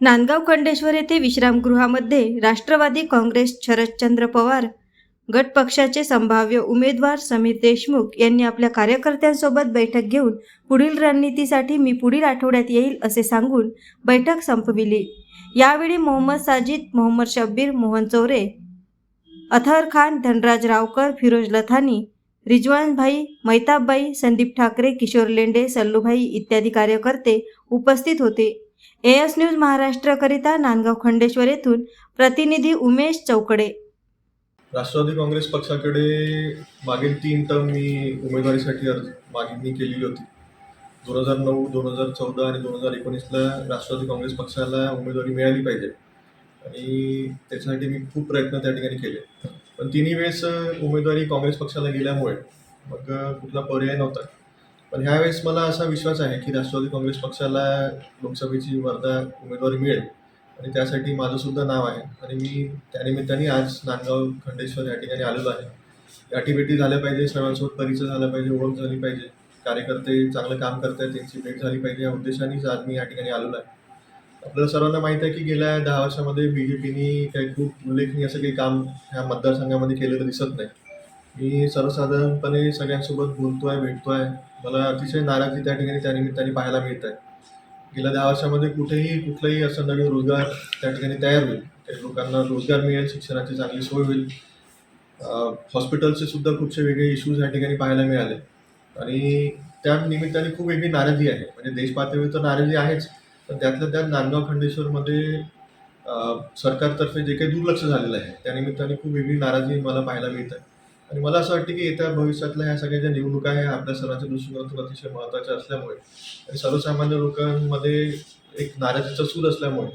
नांदगाव खंडेश्वर येथे विश्रामगृहामध्ये राष्ट्रवादी काँग्रेस शरदचंद्र पवार गट पक्षाचे संभाव्य उमेदवार समीर देशमुख यांनी आपल्या कार्यकर्त्यांसोबत बैठक घेऊन पुढील रणनीतीसाठी मी पुढील आठवड्यात येईल असे सांगून बैठक संपविली. यावेळी मोहम्मद साजिद मोहम्मद शब्बीर मोहन चौरे अथर खान धनराज रावकर फिरोज लथानी रिजवानभाई मैताबबाई संदीप ठाकरे किशोर लेंडे सल्लूभाई इत्यादी कार्यकर्ते उपस्थित होते. ए एस न्यूज महाराष्ट्रकरिता नांदगाव खंडेश्वर येथून प्रतिनिधी उमेश चौकडे. राष्ट्रवादी काँग्रेस पक्षाकडे मागील तीन टर्म मी उमेदवारीसाठी अर्ज मागणी केलेली होती. दोन हजार नऊ दोन हजार चौदा आणि दोन हजार एकोणीसला राष्ट्रवादी काँग्रेस पक्षाला उमेदवारी मिळाली पाहिजे. आणि त्याच्यासाठी मी खूप प्रयत्न त्या ठिकाणी केले. पण तिन्ही वेळेस उमेदवारी काँग्रेस पक्षाला गेल्यामुळे मग कुठला पर्याय नव्हता. पण ह्यावेळेस मला असा विश्वास आहे की राष्ट्रवादी काँग्रेस पक्षाला लोकसभेची वर्धा उमेदवारी मिळेल. आणि त्यासाठी माझं सुद्धा नाव आहे. आणि मी त्यानिमित्ताने आज नांदगाव खंडेश्वर या ठिकाणी आलेलो आहे. गाठीभेटी झाल्या पाहिजे सर्वांसोबत परिचय झाला पाहिजे ओळख झाली पाहिजे. कार्यकर्ते चांगलं काम करतायत त्यांची भेट झाली पाहिजे. या उद्देशानेच आज मी या ठिकाणी आलेलो आहे. आपल्याला सर्वांना माहीत आहे की गेल्या दहा वर्षामध्ये बी जे पीने काही खूप उल्लेखनीय असं काही काम ह्या मतदारसंघामध्ये केलेलं दिसत नाही. मी सर्वसाधारणपणे सगळ्यांसोबत बोलतोय भेटतोय. मला अतिशय नाराजी त्या ठिकाणी त्या निमित्ताने पाहायला मिळत आहे गेल्या दहा वर्षामध्ये कुठेही कुठलाही असं नवीन रोजगार त्या ठिकाणी तयार होईल. त्या लोकांना रोजगार मिळेल शिक्षणाची चांगली सोय होईल. हॉस्पिटलचे सुद्धा खूपसे वेगळे इश्यूज या ठिकाणी पाहायला मिळाले. आणि त्या निमित्ताने खूप वेगळी नाराजी आहे. म्हणजे देश पातळीवर तर नाराजी आहेच पण त्यातल्या त्यात नांदगाव खंडेश्वरमध्ये सरकारतर्फे जे काही दुर्लक्ष झालेलं आहे त्या निमित्ताने खूप वेगळी नाराजी मला पाहायला मिळत आहे आणि मला असं वाटतं की येत्या भविष्यातल्या ह्या सगळ्या ज्या निवडणुका आहे आपल्या सर्वांच्या दृष्टिकोनातून अतिशय महत्त्वाच्या असल्यामुळे आणि सर्वसामान्य लोकांमध्ये एक नाराजीचा सूर असल्यामुळे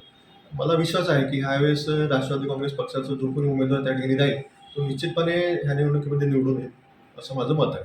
मला विश्वास आहे की ह्यावेळेस राष्ट्रवादी काँग्रेस पक्षाचा जो कोणी उमेदवार त्या ठिकाणी राहील तो निश्चितपणे ह्या निवडणुकीमध्ये निवडून येईल असं माझं मत आहे.